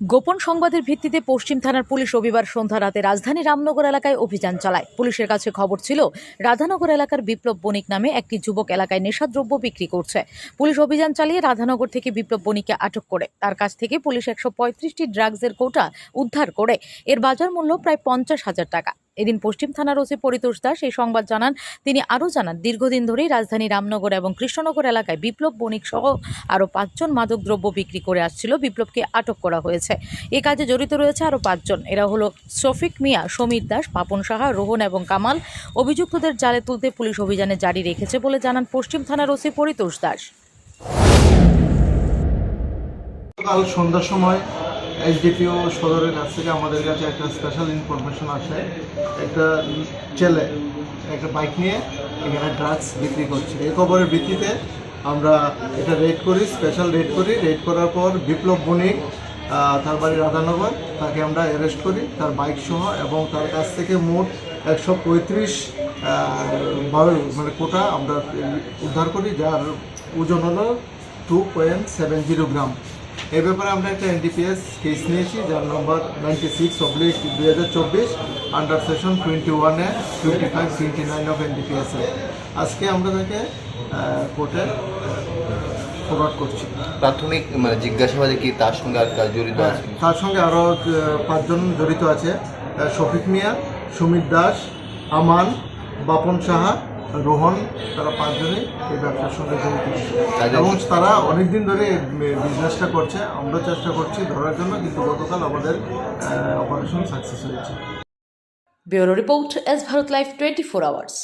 গোপন সংবাদের ভিত্তিতে পশ্চিম থানার পুলিশ রবিবার সন্ধ্যা রাতে রাজধানী রামনগর এলাকায় অভিযান চালায়। পুলিশের কাছে খবর ছিল, রাধানগর এলাকার বিপ্লব বণিক নামে একটি যুবক এলাকায় নেশাদ্রব্য বিক্রি করছে। পুলিশ অভিযান চালিয়ে রাধানগর থেকে বিপ্লব বণিককে আটক করে। তার কাছ থেকে পুলিশ একশো পঁয়ত্রিশটি ড্রাগসের কোটা উদ্ধার করে। এর বাজার মূল্য প্রায় পঞ্চাশ হাজার টাকা। এদিন পশ্চিম থানার ওসি পরিতোষ দাস এই সংবাদ জানান। তিনি আরও জানান, দীর্ঘদিন ধরেই রাজধানী রামনগর এবং কৃষ্ণনগর এলাকায় বিপ্লব বণিক সহ আরও পাঁচজন মাদক দ্রব্য বিক্রি করে আসছিল, বিপ্লবকে আটক করা হয়েছে। এ কাজে জড়িত রয়েছে আরও পাঁচজন। এরা হলো শফিক মিয়া, সমীর দাস, পাপন সাহা, রোহন এবং কামাল। অভিযুক্তদের জালে তুলতে পুলিশ অভিযানে জারি রেখেছে বলে জানান পশ্চিম থানার ওসি পরিতোষ দাস। কাল সন্ধ্যার সময় এসডিপিও সদরের কাছ থেকে আমাদের কাছে একটা স্পেশাল ইনফরমেশন আসে। একটা ছেলে, একটা বাইক নিয়ে এখানে ড্রাগস বিক্রি করছে। এই খবরের ভিত্তিতে আমরা এটা রেড করি স্পেশাল রেড করি। রেড করার পর বিপ্লব বণিক তার বাড়ি রাধানগর, তাকে আমরা অ্যারেস্ট করি। তার বাইক সহ এবং তার কাছ থেকে মোট একশো পঁয়ত্রিশ মানে কোটা আমরা উদ্ধার করি, যার ওজন হলো two point seven zero gram এই ব্যাপারে আমরা একটা এনডিপিএস কেস নিয়েছি যার নম্বর নাইনটি সিক্স অব্লিক দুই হাজার চব্বিশ আন্ডার সেশন টোয়েন্টি ওয়ানে twenty five twenty nine of NDPS আজকে আমরা তাকে কোর্টে ফরওয়ার্ড করছি। প্রাথমিক মানে জিজ্ঞাসাবাদে কি তার সঙ্গে আর জড়িত হ্যাঁ, আছে? তার সঙ্গে আরও পাঁচজন জড়িত আছে। শফিক মিয়া সুমিত দাস আমান বাপন সাহা রোহন তারা পাঁচজনে এই ব্যবসার সঙ্গে জড়িত এবং তারা অনেকদিন ধরে বিজনেসটা করছে। আমরা চেষ্টা করছি ধরার জন্য কিন্তু গতকাল আমাদের অপারেশন সাকসেস হয়েছে। Bureau report S Bharat life twenty four hours.